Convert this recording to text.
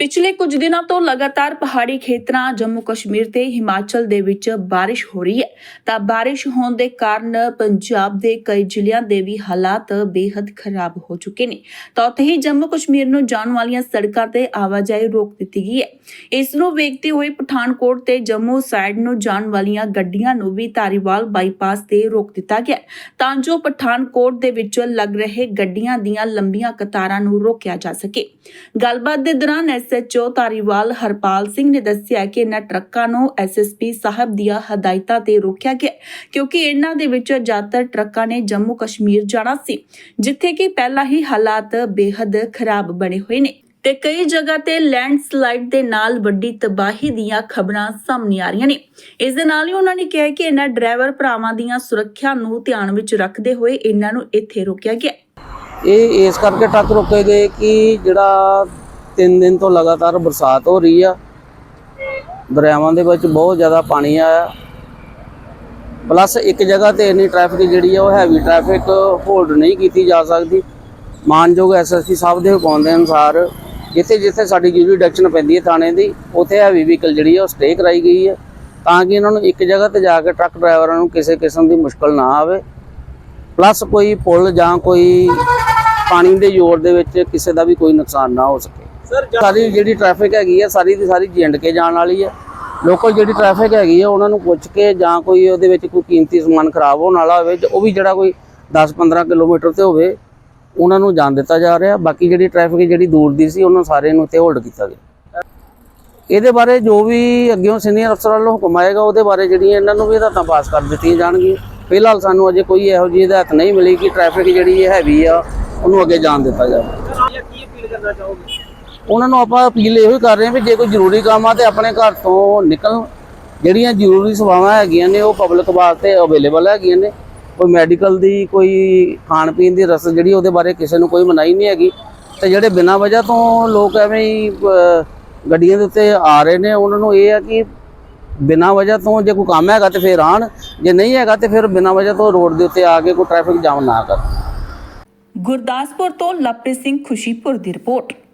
ਪਿਛਲੇ ਕੁਝ ਦਿਨਾਂ ਤੋਂ ਲਗਾਤਾਰ ਪਹਾੜੀ ਖੇਤਰਾਂ ਜੰਮੂ ਕਸ਼ਮੀਰ ਤੇ ਹਿਮਾਚਲ ਦੇ ਵਿੱਚ ਬਾਰਿਸ਼ ਹੋ ਰਹੀ ਹੈ। ਤਾਂ ਬਾਰਿਸ਼ ਹੋਣ ਦੇ ਕਾਰਨ ਪੰਜਾਬ ਦੇ ਕਈ ਜ਼ਿਲ੍ਹਿਆਂ ਦੇ ਵੀ ਹਾਲਾਤ ਬੇहद ਖਰਾਬ ਹੋ ਚੁੱਕੇ ਨੇ। ਤਾਂ ਉੱਥੇ ਹੀ ਜੰਮੂ ਕਸ਼ਮੀਰ ਨੂੰ ਜਾਣ ਵਾਲੀਆਂ ਸੜਕਾਂ ਤੇ ਆਵਾਜਾਈ ਰੋਕ ਦਿੱਤੀ ਗਈ ਹੈ। ਇਸ ਨੂੰ ਵੇਖਦੇ ਹੋਏ ਪਠਾਨਕੋਟ ਤੇ ਜੰਮੂ ਸਾਈਡ ਨੂੰ ਜਾਣ ਵਾਲੀਆਂ ਗੱਡੀਆਂ ਨੂੰ ਵੀ ਧਾਰੀਵਾਲ ਬਾਈਪਾਸ ਤੇ ਰੋਕ ਦਿੱਤਾ ਗਿਆ ਤਾਂ ਜੋ ਪਠਾਨਕੋਟ ਦੇ ਵਿੱਚ ਲੱਗ ਰਹੇ ਗੱਡੀਆਂ ਦੀਆਂ ਲੰਬੀਆਂ ਕਤਾਰਾਂ ਨੂੰ ਰੋਕਿਆ ਜਾ ਸਕੇ। ਗੱਲਬਾਤ ਦੇ ਦੌਰਾਨ ਐਸਐਚਓ ਧਾਰੀਵਾਲ ਹਰਪਾਲ ਸਿੰਘ ਨੇ ਦੱਸਿਆ ਕਿ ਇਹਨਾਂ ਟਰੱਕਾਂ ਨੂੰ ਐਸਐਸਪੀ ਸਾਹਿਬ ਦੀਆਂ ਹਦਾਇਤਾਂ ਤੇ ਰੋਕਿਆ ਗਿਆ ਕਿਉਂਕਿ ਇਹਨਾਂ ਦੇ ਵਿੱਚ ਜ਼ਿਆਦਾਤਰ ਟਰੱਕਾਂ ਨੇ ਜੰਮੂ ਕਸ਼ਮੀਰ ਜਾਣਾ ਸੀ, ਜਿੱਥੇ ਕਿ ਪਹਿਲਾਂ ਹੀ ਹਾਲਾਤ ਬੇहद ਖਰਾਬ ਬਣੇ ਹੋਏ ਨੇ ਤੇ ਕਈ ਜਗ੍ਹਾ ਤੇ ਲੈਂਡਸਲਾਈਡ ਦੇ ਨਾਲ ਵੱਡੀ ਤਬਾਹੀ ਦੀਆਂ ਖਬਰਾਂ ਸਾਹਮਣੇ ਆ ਰਹੀਆਂ ਨੇ। ਇਸ ਦੇ ਨਾਲ ਹੀ ਉਹਨਾਂ ਨੇ ਕਿਹਾ ਕਿ ਇਹਨਾਂ ਡਰਾਈਵਰ ਭਰਾਵਾਂ ਦੀਆਂ ਸੁਰੱਖਿਆ ਨੂੰ ਧਿਆਨ ਵਿੱਚ ਰੱਖਦੇ ਹੋਏ ਇਹਨਾਂ ਨੂੰ ਇੱਥੇ ਰੋਕਿਆ ਗਿਆ। ਇਹ ਇਸ ਕਰਕੇ ਟਰੱਕ ਰੋਕੇ ਗਏ ਕਿ ਜਿਹੜਾ ਤਿੰਨ ਦਿਨ ਤੋਂ ਲਗਾਤਾਰ ਬਰਸਾਤ ਹੋ ਰਹੀ ਆ। ਦਰਿਆਵਾਂ ਦੇ ਵਿੱਚ ਬਹੁਤ ਜ਼ਿਆਦਾ ਪਾਣੀ ਆਇਆ। ਪਲੱਸ ਇੱਕ ਜਗ੍ਹਾ ਤੇ ਇੰਨੀ ਟ੍ਰੈਫਿਕ ਜਿਹੜੀ ਆ, ਉਹ ਹੈਵੀ ਟ੍ਰੈਫਿਕ ਹੋਲਡ ਨਹੀਂ ਕੀਤੀ ਜਾ ਸਕਦੀ। ਮਾਨਯੋਗ ਐਸਐਸਪੀ ਸਾਹਿਬ ਦੇ ਹੁਕਮ ਦੇ ਅਨੁਸਾਰ ਜਿੱਥੇ ਜਿੱਥੇ ਸਾਡੀ ਜੁਰੀਡਿਕਸ਼ਨ ਪੈਂਦੀ ਹੈ ਥਾਣੇ ਦੀ, ਉੱਥੇ ਹੈਵੀ ਵਹੀਕਲ ਜਿਹੜੀ ਆ, ਉਹ ਸਟੇ ਕਰਾਈ ਗਈ ਹੈ ਤਾਂ ਕਿ ਇਹਨਾਂ ਨੂੰ ਇੱਕ ਜਗ੍ਹਾ ਤੇ ਜਾ ਕੇ ਟਰੱਕ ਡਰਾਈਵਰਾਂ ਨੂੰ ਕਿਸੇ ਕਿਸਮ ਦੀ ਮੁਸ਼ਕਲ ਨਾ ਆਵੇ। ਪਲੱਸ ਕੋਈ ਪੁਲ ਜਾਂ ਕੋਈ ਪਾਣੀ ਦੇ ਜ਼ੋਰ ਦੇ ਵਿੱਚ ਕਿਸੇ ਦਾ ਵੀ ਕੋਈ ਨੁਕਸਾਨ ਨਾ ਹੋ ਸਕੇ। ਸਾਰੀ ਜਿਹੜੀ ਟ੍ਰੈਫਿਕ ਹੈਗੀ ਆ ਸਾਰੀ ਦੀ ਸਾਰੀ ਜਿੰਡ ਕੇ ਜਾਣ ਵਾਲੀ ਹੈ ਲੋਕਲ ਜਿਹੜੀ ਟ੍ਰੈਫਿਕ ਹੈਗੀ ਆ ਉਹਨਾਂ ਨੂੰ ਪੁੱਛ ਕੇ ਜਾਂ ਕੋਈ ਉਹਦੇ ਵਿੱਚ ਕੋਈ ਕੀਮਤੀ ਸਮਾਨ ਖਰਾਬ ਹੋਣ ਵਾਲਾ ਹੋਵੇ ਤੇ ਉਹ ਵੀ ਜਿਹੜਾ ਕੋਈ 10-15 ਕਿਲੋਮੀਟਰ ਤੇ ਹੋਵੇ ਉਹਨਾਂ ਨੂੰ ਜਾਣ ਦਿੱਤਾ ਜਾ ਰਿਹਾ। ਬਾਕੀ ਜਿਹੜੀ ਟ੍ਰੈਫਿਕ ਜਿਹੜੀ ਦੂਰ ਦੀ ਸੀ ਉਹਨਾਂ ਸਾਰਿਆਂ ਨੂੰ ਇੱਥੇ ਹੋਲਡ ਕੀਤਾ ਗਿਆ। ਇਹਦੇ ਬਾਰੇ ਜੋ ਵੀ ਅੱਗਿਓਂ ਸੀਨੀਅਰ ਅਫਸਰ ਵੱਲੋਂ ਹੁਕਮ ਆਏਗਾ ਉਹਦੇ ਬਾਰੇ ਜਿਹੜੀਆਂ ਇਹਨਾਂ ਨੂੰ ਵੀ ਹਦਾਇਤਾਂ ਪਾਸ ਕਰ ਦਿੱਤੀਆਂ ਜਾਣਗੀਆਂ। ਫਿਲਹਾਲ ਸਾਨੂੰ ਅਜੇ ਕੋਈ ਇਹੋ ਜਿਹੀ ਹਦਾਇਤ ਨਹੀਂ ਮਿਲੀ ਕਿ ਟ੍ਰੈਫਿਕ ਜਿਹੜੀ ਹੈਵੀ ਆ ਉਹਨੂੰ ਅੱਗੇ ਜਾਣ ਦਿੱਤਾ ਜਾਵੇ। ਉਹਨਾਂ ਨੂੰ ਆਪਾਂ ਅਪੀਲ ਇਹੋ ਹੀ ਕਰ ਰਹੇ ਹਾਂ ਵੀ ਜੇ ਕੋਈ ਜ਼ਰੂਰੀ ਕੰਮ ਆ ਤੇ ਆਪਣੇ ਘਰ ਤੋਂ ਨਿਕਲਣ। ਜਿਹੜੀਆਂ ਜ਼ਰੂਰੀ ਸੇਵਾਵਾਂ ਹੈਗੀਆਂ ਨੇ, ਉਹ ਪਬਲਿਕ ਵਾਸਤੇ ਅਵੇਲੇਬਲ ਹੈਗੀਆਂ ਨੇ। ਕੋਈ ਮੈਡੀਕਲ ਦੀ, ਕੋਈ ਖਾਣ ਪੀਣ ਦੀ ਰਸਦ ਜਿਹੜੀ ਉਹਦੇ ਬਾਰੇ ਕਿਸੇ ਨੂੰ ਕੋਈ ਮਨਾਹੀ ਨਹੀਂ ਹੈਗੀ। ਤੇ ਜਿਹੜੇ ਬਿਨਾਂ ਵਜ੍ਹਾ ਤੋਂ ਲੋਕ ਐਵੇਂ ਹੀ ਗੱਡੀਆਂ ਦੇ ਉੱਤੇ ਆ ਰਹੇ ਨੇ, ਉਹਨਾਂ ਨੂੰ ਇਹ ਆ ਕਿ ਬਿਨਾਂ ਵਜ੍ਹਾ ਤੋਂ ਜੇ ਕੋਈ ਕੰਮ ਹੈਗਾ ਤੇ ਫਿਰ ਆਣ ਜੇ ਨਹੀਂ ਹੈਗਾ ਤੇ ਫਿਰ ਬਿਨਾਂ ਵਜ੍ਹਾ ਤੋਂ ਰੋਡ ਦੇ ਉੱਤੇ ਆ ਕੇ ਕੋਈ ਟ੍ਰੈਫਿਕ ਜਾਮ ਨਾ ਕਰਨ। ਗੁਰਦਾਸਪੁਰ ਤੋਂ ਲਵਪ੍ਰੀਤ ਸਿੰਘ ਖੁਸ਼ੀਪੁਰ ਦੀ ਰਿਪੋਰਟ।